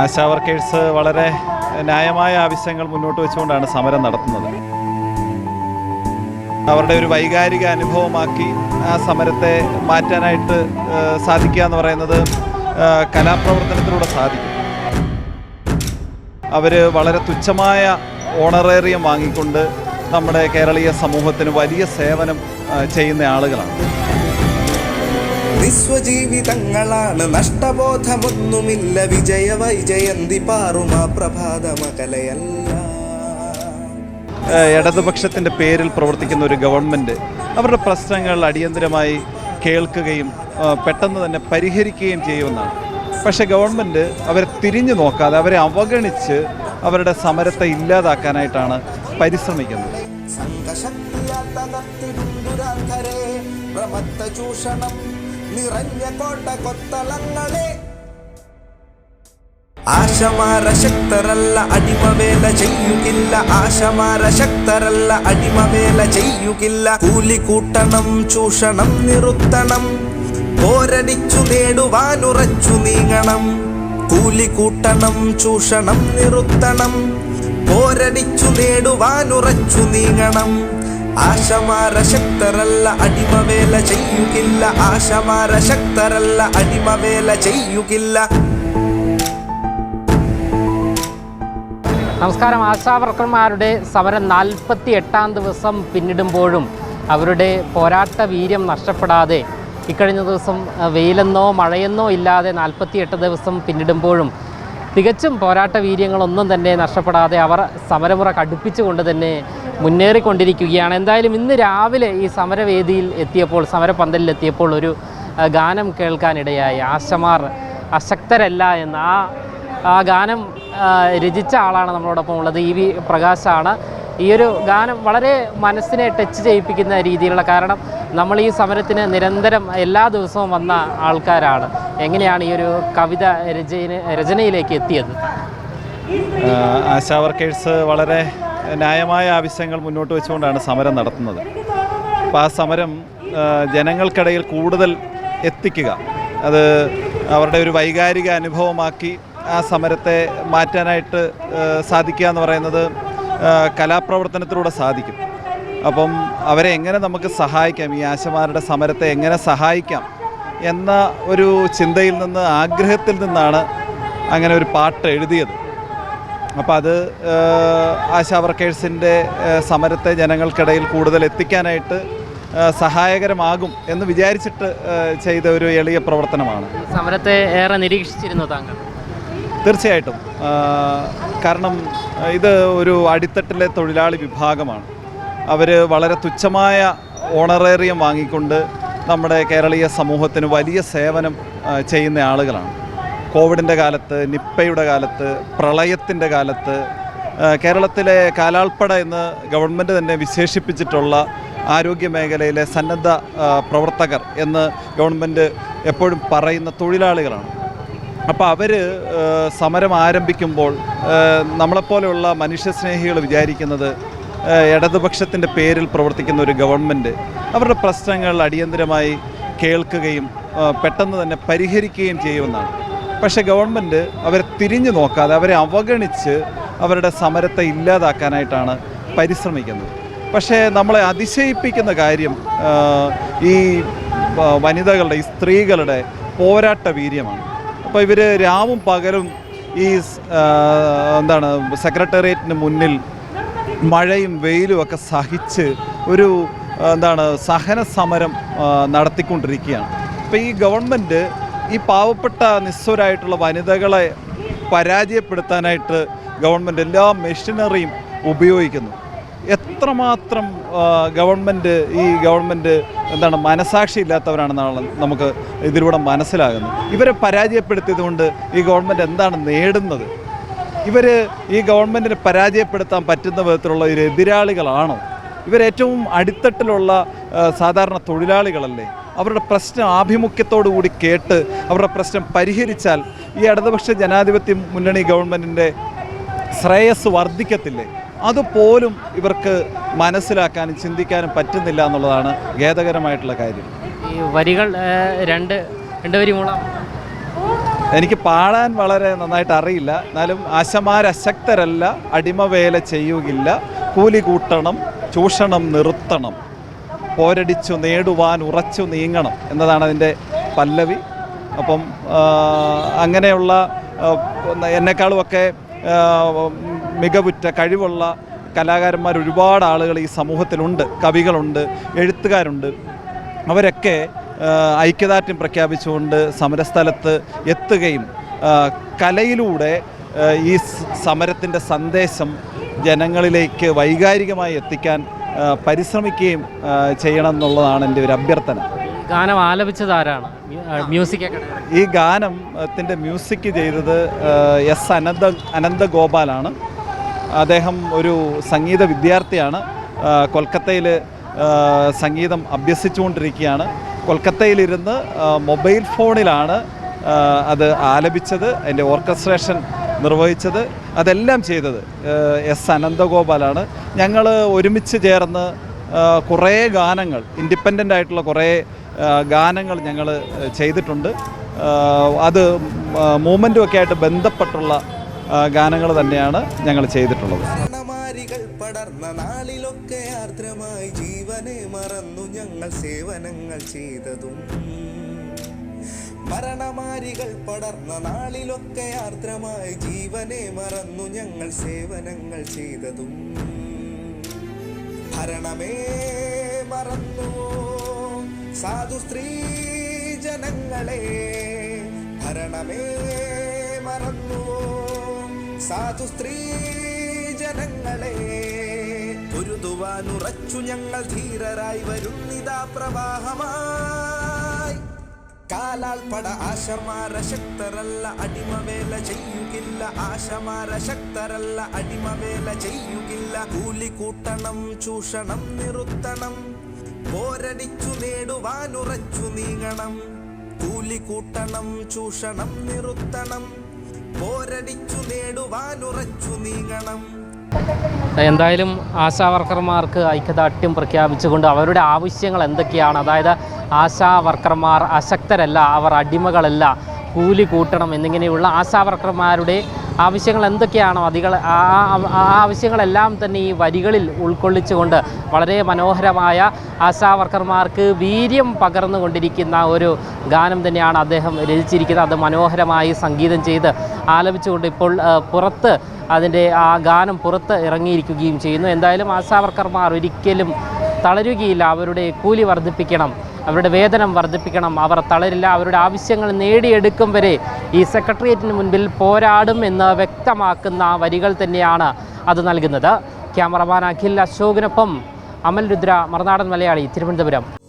ASHA workers വളരെ ന്യായമായ ആവശ്യങ്ങൾ മുന്നോട്ട് വെച്ചുകൊണ്ടാണ് സമരം നടത്തുന്നത്. അവരുടെ ഒരു വൈകാരിക അനുഭവമാക്കി ആ സമരത്തെ മാറ്റാനായിട്ട് സാധിക്കുക എന്ന് പറയുന്നത് കലാപ്രവർത്തനത്തിലൂടെ സാധിക്കും. അവർ വളരെ തുച്ഛമായ ഓണറേറിയം വാങ്ങിക്കൊണ്ട് നമ്മുടെ കേരളീയ സമൂഹത്തിന് വലിയ സേവനം ചെയ്യുന്ന ആളുകളാണ്. നിസ്വജീവിതങ്ങളാണ് നഷ്ടബോധമൊന്നുമില്ല. വിജയ വൈജയന്തി പാറുമാ പ്രഭാതമകലയല്ല. ഇടതുപക്ഷത്തിന്റെ ഇടതുപക്ഷത്തിന്റെ പേരിൽ പ്രവർത്തിക്കുന്ന ഒരു ഗവൺമെന്റ് അവരുടെ പ്രശ്നങ്ങൾ അടിയന്തരമായി കേൾക്കുകയും പെട്ടെന്ന് തന്നെ പരിഹരിക്കുകയും ചെയ്യുമെന്നാണ്. പക്ഷെ ഗവൺമെന്റ് അവരെ തിരിഞ്ഞു നോക്കാതെ അവരെ അവഗണിച്ച് അവരുടെ സമരത്തെ ഇല്ലാതാക്കാനായിട്ടാണ് പരിശ്രമിക്കുന്നത്. ചൂഷണം നിറഞ്ഞ കോട്ട കൊത്തളങ്ങളെ. ആശമാര ശക്തരല്ല അടിമവേല ചെയ്യുകില്ല. ആശമാര ശക്തരല്ല അടിമവേല ചെയ്യുകില്ല. കൂലി കൂട്ടണം ചൂഷണം നിറുത്തണം. പോരടിച്ചു നേടുവാനുറച്ചു നീങ്ങണം. കൂലി കൂട്ടണം ചൂഷണം നിറുത്തണം. പോരടിച്ചു നേടുവാനുറച്ചു നീങ്ങണം. ആശമാര ശക്തരല്ല അടിമവേല ചെയ്യുകില്ല. ആശമാര ശക്തരല്ല അടിമവേല ചെയ്യുകില്ല. നമസ്കാരം. ആശാവർക്കർമാരുടെ സമരം നാൽപ്പത്തി എട്ടാം ദിവസം പിന്നിടുമ്പോഴും അവരുടെ പോരാട്ട വീര്യം നഷ്ടപ്പെടാതെ ഇക്കഴിഞ്ഞ ദിവസം വെയിലെന്നോ മഴയെന്നോ ഇല്ലാതെ നാൽപ്പത്തിയെട്ട് ദിവസം പിന്നിടുമ്പോഴും തികച്ചും പോരാട്ട വീര്യങ്ങളൊന്നും തന്നെ നഷ്ടപ്പെടാതെ അവർ സമരമുറ കടുപ്പിച്ചുകൊണ്ട് തന്നെ മുന്നേറിക്കൊണ്ടിരിക്കുകയാണ്. എന്തായാലും ഇന്ന് രാവിലെ ഈ സമരവേദിയിൽ എത്തിയപ്പോൾ സമരപന്തലിൽ എത്തിയപ്പോൾ ഒരു ഗാനം കേൾക്കാനിടയായി. ആശമാർ അശക്തരല്ല എന്ന്. ആ ആ ഗാനം രചിച്ച ആളാണ് നമ്മളോടൊപ്പം ഉള്ളത്. ഇ വി പ്രകാശാണ്. ഈ ഒരു ഗാനം വളരെ മനസ്സിനെ ടച്ച് ചെയ്യിപ്പിക്കുന്ന രീതിയിലുള്ള കാരണം നമ്മൾ ഈ സമരത്തിന് നിരന്തരം എല്ലാ ദിവസവും വന്ന ആൾക്കാരാണ്. എങ്ങനെയാണ് ഈ ഒരു കവിത രചന രചനയിലേക്ക് എത്തിയത്? ആശാ വർക്കേഴ്സ് വളരെ ന്യായമായ ആവശ്യങ്ങൾ മുന്നോട്ട് വെച്ചുകൊണ്ടാണ് സമരം നടത്തുന്നത്. അപ്പോൾ ആ സമരം ജനങ്ങൾക്കിടയിൽ കൂടുതൽ എത്തിക്കുക. അത് അവരുടെ ഒരു വൈകാരിക അനുഭവമാക്കി ആ സമരത്തെ മാറ്റാനായിട്ട് സാധിക്കുക എന്ന് പറയുന്നത് കലാപ്രവർത്തനത്തിലൂടെ സാധിക്കും. അപ്പം അവരെ എങ്ങനെ നമുക്ക് സഹായിക്കാം? ഈ ആശമാരുടെ സമരത്തെ എങ്ങനെ സഹായിക്കാം? എന്ന ഒരു ചിന്തയിൽ നിന്ന് ആഗ്രഹത്തിൽ നിന്നാണ് അങ്ങനെ ഒരു പാട്ട് എഴുതിയത്. അപ്പോൾ അത് ആശാ വർക്കേഴ്സിന്റെ സമരത്തെ ജനങ്ങൾക്കിടയിൽ കൂടുതൽ എത്തിക്കാനായിട്ട് സഹായകരമാകും എന്ന് വിചാരിച്ചിട്ട് ചെയ്ത ഒരു എളിയ പ്രവർത്തനമാണ്. സമരത്തെ ഏറെ നിരീക്ഷിച്ചിരുന്നു താങ്കൾ? തീർച്ചയായിട്ടും. കാരണം ഇത് ഒരു അടിത്തട്ടിലെ തൊഴിലാളി വിഭാഗമാണ്. അവർ വളരെ തുച്ഛമായ ഓണറേറിയം വാങ്ങിക്കൊണ്ട് നമ്മുടെ കേരളീയ സമൂഹത്തിന് വലിയ സേവനം ചെയ്യുന്ന ആളുകളാണ്. കോവിഡിന്റെ കാലത്ത് നിപ്പയുടെ കാലത്ത് പ്രളയത്തിന്റെ കാലത്ത് കേരളത്തിലെ കാലാൾപ്പട എന്ന് ഗവൺമെന്റ് തന്നെ വിശേഷിപ്പിച്ചിട്ടുള്ള ആരോഗ്യ മേഖലയിലെ സന്നദ്ധ പ്രവർത്തകർ എന്ന് ഗവൺമെന്റ് എപ്പോഴും പറയുന്ന തൊഴിലാളികളാണ്. അപ്പോൾ അവർ സമരം ആരംഭിക്കുമ്പോൾ നമ്മളെപ്പോലെയുള്ള മനുഷ്യസ്നേഹികൾ വിചാരിക്കുന്നത് ഇടതുപക്ഷത്തിന്റെ പേരിൽ പ്രവർത്തിക്കുന്ന ഒരു ഗവൺമെന്റ് അവരുടെ പ്രശ്നങ്ങൾ അടിയന്തരമായി കേൾക്കുകയും പെട്ടെന്ന് തന്നെ പരിഹരിക്കുകയും ചെയ്യുമെന്നാണ്. പക്ഷേ ഗവൺമെന്റ് അവരെ തിരിഞ്ഞു നോക്കാതെ അവരെ അവഗണിച്ച് അവരുടെ സമരത്തെ ഇല്ലാതാക്കാനായിട്ടാണ് പരിശ്രമിക്കുന്നത്. പക്ഷേ നമ്മളെ അതിശയിപ്പിക്കുന്ന കാര്യം ഈ വനിതകളുടെ ഈ സ്ത്രീകളുടെ പോരാട്ട വീര്യമാണ്. അപ്പോൾ ഇവർ രാവും പകലും ഈ എന്താണ് സെക്രട്ടേറിയറ്റിന് മുന്നിൽ മഴയും വെയിലും ഒക്കെ സഹിച്ച് ഒരു എന്താണ് സഹന സമരം നടത്തിക്കൊണ്ടിരിക്കുകയാണ്. അപ്പോൾ ഈ ഗവൺമെന്റ് ഈ പാവപ്പെട്ട നിസ്വരായിട്ടുള്ള വനിതകളെ പരാജയപ്പെടുത്താനായിട്ട് ഗവൺമെന്റ് എല്ലാ മെഷീനറിയും ഉപയോഗിക്കുന്നു. എത്രമാത്രം ഗവൺമെന്റ് ഈ ഗവൺമെന്റ് എന്താണ് മനസാക്ഷി ഇല്ലാത്തവരാണെന്നാണ് നമുക്ക് ഇതിലൂടെ മനസ്സിലാകുന്നത്. ഇവരെ പരാജയപ്പെടുത്തിയത് കൊണ്ട് ഈ ഗവൺമെന്റ് എന്താണ് നേടുന്നത്? ഇവർ ഈ ഗവൺമെന്റിനെ പരാജയപ്പെടുത്താൻ പറ്റുന്ന വിധത്തിലുള്ള ഒരു എതിരാളികളാണോ? ഇവരേറ്റവും അടിത്തട്ടിലുള്ള സാധാരണ തൊഴിലാളികളല്ലേ? അവരുടെ പ്രശ്നം ആഭിമുഖ്യത്തോടു കൂടി കേട്ട് അവരുടെ പ്രശ്നം പരിഹരിച്ചാൽ ഈ ഇടതുപക്ഷ ജനാധിപത്യ മുന്നണി ഗവൺമെന്റിന്റെ ശ്രേയസ് വർദ്ധിക്കത്തില്ലേ? അതുപോലും ഇവർക്ക് മനസ്സിലാക്കാനും ചിന്തിക്കാനും പറ്റുന്നില്ല എന്നുള്ളതാണ് ഖേദകരമായിട്ടുള്ള കാര്യം. ഈ വരികൾ രണ്ട് രണ്ട് വരി മൂളം. എനിക്ക് പാടാൻ വളരെ നന്നായിട്ട് അറിയില്ല. എന്നാലും ആശമാരശക്തരല്ല അടിമവേല ചെയ്യുകയില്ല. കൂലി കൂട്ടണം ചൂഷണം നിർത്തണം. പോരടിച്ചു നേടുവാൻ ഉറച്ചു നീങ്ങണം എന്നതാണ് അതിന്റെ പല്ലവി. അപ്പം അങ്ങനെയുള്ള എന്നെക്കാളുമൊക്കെ മികവുറ്റ കഴിവുള്ള കലാകാരന്മാർ ഒരുപാട് ആളുകൾ ഈ സമൂഹത്തിലുണ്ട് കവികളുണ്ട് എഴുത്തുകാരുണ്ട്. അവരൊക്കെ ഐക്യദാർഢ്യം പ്രഖ്യാപിച്ചുകൊണ്ട് സമരസ്ഥലത്ത് എത്തുകയും കലയിലൂടെ ഈ സമരത്തിന്റെ സന്ദേശം ജനങ്ങളിലേക്ക് വൈകാരികമായി എത്തിക്കാൻ പരിശ്രമിക്കുകയും ചെയ്യണം എന്നുള്ളതാണ് എന്റെ ഒരു അഭ്യർത്ഥന. ഗാനം ആലപിച്ചത് ആരാണ്? മ്യൂസിക് ഈ ഗാനത്തിന്റെ മ്യൂസിക് ചെയ്തത് എസ് അനന്ത അനന്തഗോപാലാണ്. അദ്ദേഹം ഒരു സംഗീത വിദ്യാർത്ഥിയാണ്. കൊൽക്കത്തയിൽ സംഗീതം അഭ്യസിച്ചുകൊണ്ടിരിക്കുകയാണ്. കൊൽക്കത്തയിലിരുന്ന് മൊബൈൽ ഫോണിലാണ് അത് ആലപിച്ചത്. അതിന്റെ ഓർക്കസ്ട്രേഷൻ നിർവഹിച്ചത് അതെല്ലാം ചെയ്തത് എസ് അനന്തഗോപാലാണ്. ഞങ്ങൾ ഒരുമിച്ച് ചേർന്ന് കുറേ ഗാനങ്ങൾ ഇൻഡിപെൻഡന്റ് ആയിട്ടുള്ള കുറേ ഗാനങ്ങൾ ഞങ്ങൾ ചെയ്തിട്ടുണ്ട്. അത് മൂമെന്റും ഒക്കെ ആയിട്ട് ബന്ധപ്പെട്ടുള്ള ഗാനങ്ങൾ തന്നെയാണ് ഞങ്ങൾ ചെയ്തിട്ടുള്ളത്. പടർന്ന നാളിലൊക്കെ ആർദ്രമായി ജീവനെ മറന്നു ഞങ്ങൾ സേവനങ്ങൾ ചെയ്തതും. മരണമാരികൾ പടർന്ന നാളിലൊക്കെ ആർദ്രമായി ജീവനെ മറന്നു ഞങ്ങൾ സേവനങ്ങൾ ചെയ്തതും. ഭരണമേ മറന്നു. സാധു സ്ത്രീ ജനങ്ങളെ ഭരണമേ മറന്നു. സാധു സ്ത്രീ ജനങ്ങളെ പൊരുതുവാനുറച്ചു ഞങ്ങൾ ധീരരായി വരുന്നിതാ പ്രവാഹമായി കാലാൽ പട ആശമാര ശക്തരല്ല അടിമവേല ചെയ്യുകില്ല. ആശമാര ശക്തരല്ല അടിമവേല ചെയ്യുകില്ല. കൂലി കൂട്ടണം ചൂഷണം നിറുത്തണം. പോരടിച്ചു നേടുവാനുറച്ചു നീങ്ങണം. കൂലി കൂട്ടണം ചൂഷണം നിറുത്തണം. പോരടിച്ചു നേടുവാനുറച്ചു നീങ്ങണം. എന്തായാലും ആശാ വർക്കർമാർക്ക് ഐക്യദാർഢ്യം പ്രഖ്യാപിച്ചുകൊണ്ട് അവരുടെ ആവശ്യങ്ങൾ എന്തൊക്കെയാണ്? അതായത് ആശാ വർക്കർമാർ അശക്തരല്ല അവർ അടിമകളല്ല കൂലി കൂട്ടണം എന്നിങ്ങനെയുള്ള ആശാ വർക്കർമാരുടെ ആവശ്യങ്ങൾ എന്തൊക്കെയാണോ? അതികൾ ആ ആവശ്യങ്ങളെല്ലാം തന്നെ ഈ വരികളിൽ ഉൾക്കൊള്ളിച്ചുകൊണ്ട് വളരെ മനോഹരമായ ആശാ വർക്കർമാർക്ക് വീര്യം പകർന്നുകൊണ്ടിരിക്കുന്ന ഒരു ഗാനം തന്നെയാണ് അദ്ദേഹം രചിച്ചിരിക്കുന്നത്. അത് മനോഹരമായി സംഗീതം ചെയ്ത് ആലപിച്ചുകൊണ്ട് ഇപ്പോൾ പുറത്ത് അതിന്റെ ആ ഗാനം പുറത്ത് ഇറങ്ങിയിരിക്കുകയും ചെയ്യുന്നു. എന്തായാലും ആശാവർക്കർമാർ ഒരിക്കലും തളരുകയില്ല. അവരുടെ കൂലി വർദ്ധിപ്പിക്കണം. അവരുടെ വേതനം വർദ്ധിപ്പിക്കണം. അവർ തളരില്ല. അവരുടെ ആവശ്യങ്ങൾ നേടിയെടുക്കും വരെ ഈ സെക്രട്ടേറിയറ്റിന് മുൻപിൽ പോരാടും എന്ന് വ്യക്തമാക്കുന്ന വരികൾ തന്നെയാണ് അത് നൽകുന്നത്. ക്യാമറമാൻ അഖിൽ അശോകിനൊപ്പം അമൽ രുദ്ര മറുനാടൻ മലയാളി തിരുവനന്തപുരം.